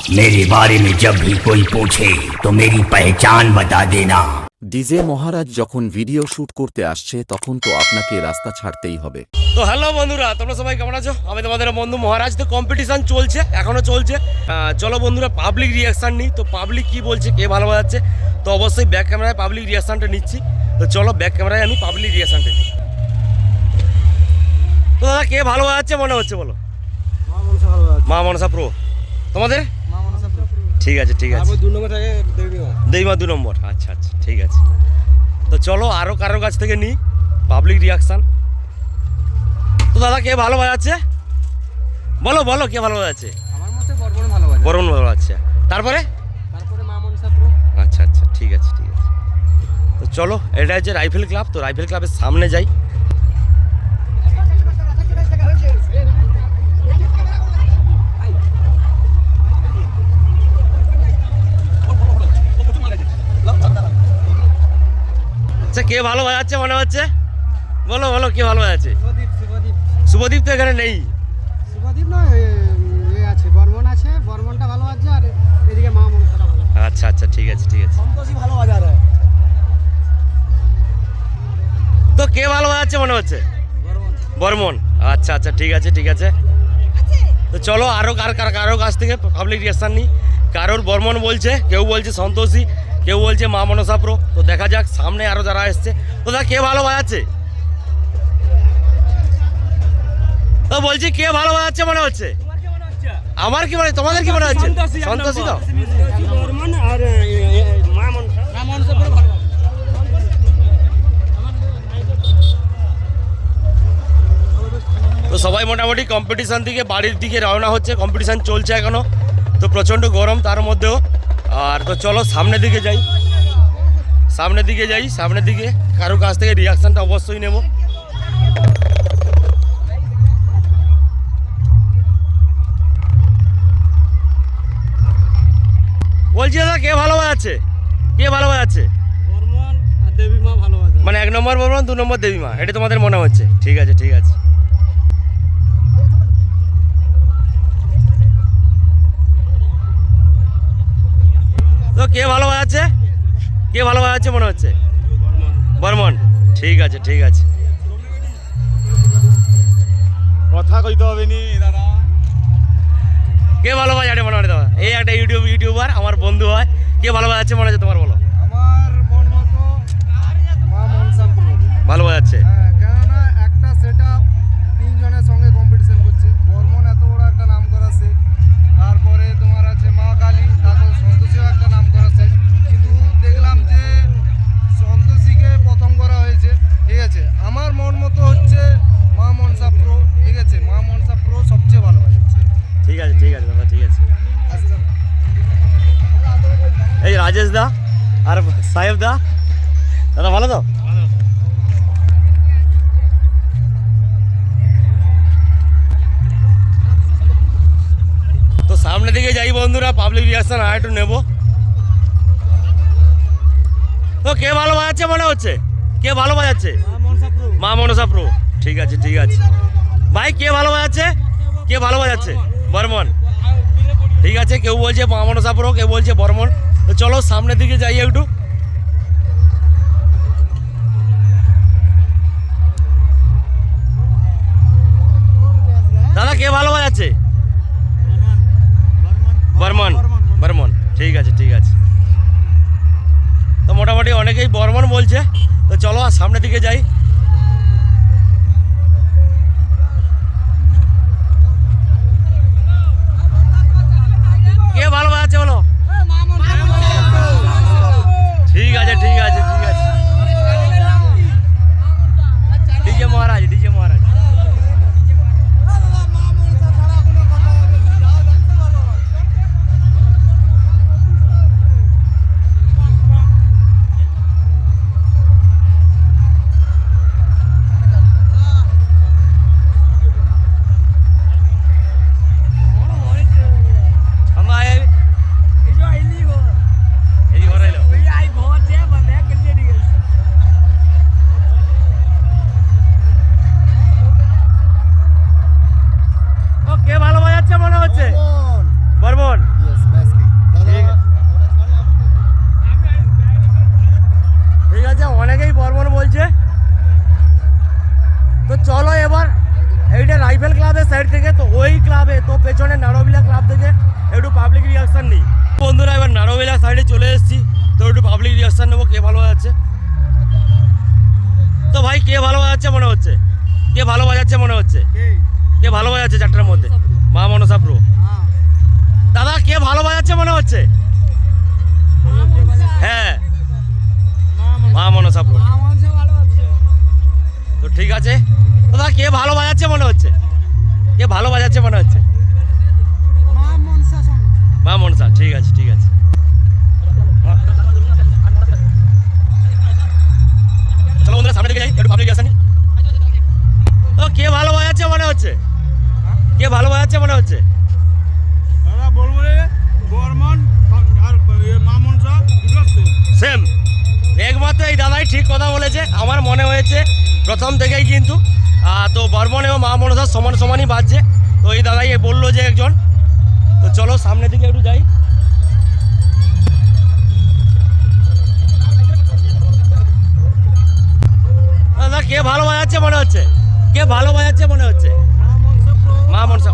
मेरे बारे में जब भी कोई पूछे तो मेरी पहचान बता देना ডিজে মহারাজ যখন ভিডিও শুট করতে আসছে তখন তো আপনাকে রাস্তা ছাড়তেই হবে তো হ্যালো বন্ধুরা তোমরা সবাই কেমন আছো আমি তোমাদের বন্ধু মহারাজ তো কম্পিটিশন চলছে এখনো চলছে আহ, চলো বন্ধুরা পাবলিক রিয়াকশান নিই তো পাবলিক কি বলছে কে ভালো বাজাচ্ছে তো অবশ্যই ব্যাক ক্যামেরায় পাবলিক রিয়াকশানটা নিচ্ছি তো চলো ব্যাক ক্যামেরায় আমি পাবলিক রিয়াকশানটা নিই তো দাদা কে ভালো বাজাচ্ছে মনে হচ্ছে বলো মা মনসা প্রো তোমাদের ঠিক আছে ঠিক আছে। দু নম্বর থাকে দেইমা দু নম্বর। আচ্ছা আচ্ছা ঠিক আছে। তো চলো আরও কারোর কাছ থেকে নিই পাবলিক রিয়াকশান তো দাদা কে ভালো বাজাচ্ছে? বলো বলো কে ভালো বাজাচ্ছে? আমার মতে বর্বন ভালো বাজে বরুণ ভালো বাজাচ্ছে। তারপরে? তারপরে মা মনসা আচ্ছা আচ্ছা ঠিক আছে ঠিক আছে। তো চলো এটা হচ্ছে রাইফেল ক্লাব। তো রাইফেল ক্লাবের সামনে যাই। আচ্ছা কে ভালো বাজাচ্ছে মনে হচ্ছে? বলো বলো কে ভালো বাজাচ্ছে? শুভদীপ তো এখানে নেই। শুভদীপ নয় আছে বর্মন আছে বর্মনটা ভালো বাজছে আর এদিকে মা মনসাটা ভালো। আচ্ছা আচ্ছা ঠিক আছে ঠিক আছে। সন্তোষী ভালো বাজার তো কে ভালো বাজাচ্ছে মনে হচ্ছে? বর্মন। আচ্ছা আচ্ছা ঠিক আছে ঠিক আছে। তো চলো আরও কার কার কারোর কাছ থেকে পাবলিক রিয়াকশান নিই। কারোর বর্মন বলছে কেউ বলছে সন্তোষী কেউ বলছে মা মনসা প্রো তো দেখা যাক সামনে আরও যারা এসছে। তো দা কে ভালো বাজাচ্ছে? তো বলছি কে ভালো বাজাচ্ছে মনে হচ্ছে? আমার কি মনে তোমাদের কি মনে হচ্ছে? সন্তোষী তো? মা মনসা। প্রো ভালো তো সবাই মোটামুটি কম্পিটিশান থেকে বাড়ির দিকে রওনা হচ্ছে। কম্পিটিশান চলছে এখনও। তো প্রচণ্ড গরম তার মধ্যেও। আর তো চলো সামনের দিকে যাই। সামনের দিকে যাই সামনের দিকে। কারোর কাছ থেকে রিয়াকশানটা অবশ্যই নেব। বলছি দাদা কে ভালো বাজাচ্ছে কে ভালো বাজাচ্ছে বর্মন বাজে মানে এক নম্বর বলবেন দু নম্বর দেবীমা এটা তোমাদের মনে হচ্ছে। ঠিক আছে ঠিক আছে। কে ভালো বাজাচ্ছে কে ভালো বাজাচ্ছে মনে হচ্ছে? বর্মন। ঠিক আছে ঠিক আছে। কথা কইতে হবে নি দাদা। কে ভালো বাজাচ্ছে মনে হয় দাদা? এই একটা ইউটিউব ইউটিউবার আমার বন্ধু হয়। কে ভালো বাজাচ্ছে মনে হচ্ছে তোমার বলো? আমার মন মতো ভালো বাজাচ্ছে রাজেশ দা আর সাহেব দা। দাদা, ভালো তো? তো সামনে দিকে যাই বন্ধুরা পাবলিক রিয়াকশন আর একটু নেব। তো কে ভালো বাজাচ্ছে মনে হচ্ছে? কে ভালো বাজাচ্ছে? মা মনসা প্রো ঠিক আছে ঠিক আছে। ভাই, কে ভালো বাজাচ্ছে? কে ভালো বাজাচ্ছে? বর্মন। ঠিক আছে, কেউ বলছে মা মনসা প্রো কেউ বলছে বর্মন। তো চলো সামনের দিকে যাই একটু। দাদা, কে ভালো বাজাচ্ছে? বর্মন। বর্মন, ঠিক আছে ঠিক আছে। তো মোটামুটি অনেকেই বর্মন বলছে। তো চলো আর সামনের দিকে যাই। চলে এসেছি। তো একটু পাবলিক রিয়াকশন নেব কে ভালো বাজাচ্ছে তো ভাই কে ভালো বাজাচ্ছে মনে হচ্ছে? কে ভালো বাজাচ্ছে মনে হচ্ছে? কে ভালো বাজাচ্ছে চারটার মধ্যে? মা মনসা প্রো। দাদা কে ভালো বাজাচ্ছে মনে হচ্ছে? হ্যাঁ। মা মনসা প্রো। তো ঠিক আছে। দাদা কে ভালো বাজাচ্ছে মনে হচ্ছে? কে ভালো বাজাচ্ছে মনে হচ্ছে? মা মনসা ঠিক আছে। বাজাচ্ছে হচ্ছে? কে ভালো বাজাচ্ছে মনে হচ্ছে? দাদা বলব রে বর্মন আর মা সেম। একমাত্র এই দাদাই ঠিক কথা বলেছে আমার মনে হয়েছে প্রথম থেকেই কিন্তু। তো বর্মন এবং মা মনসা সমান সমানই বাজছে। তো এই দাদাই বলল যে একজন। তো চলো সামনের দিকে একটু যাই। দাদা কে ভালো বাজাচ্ছে মনে হচ্ছে? কে ভালো বাজাচ্ছে মনে হচ্ছে? মা মনসা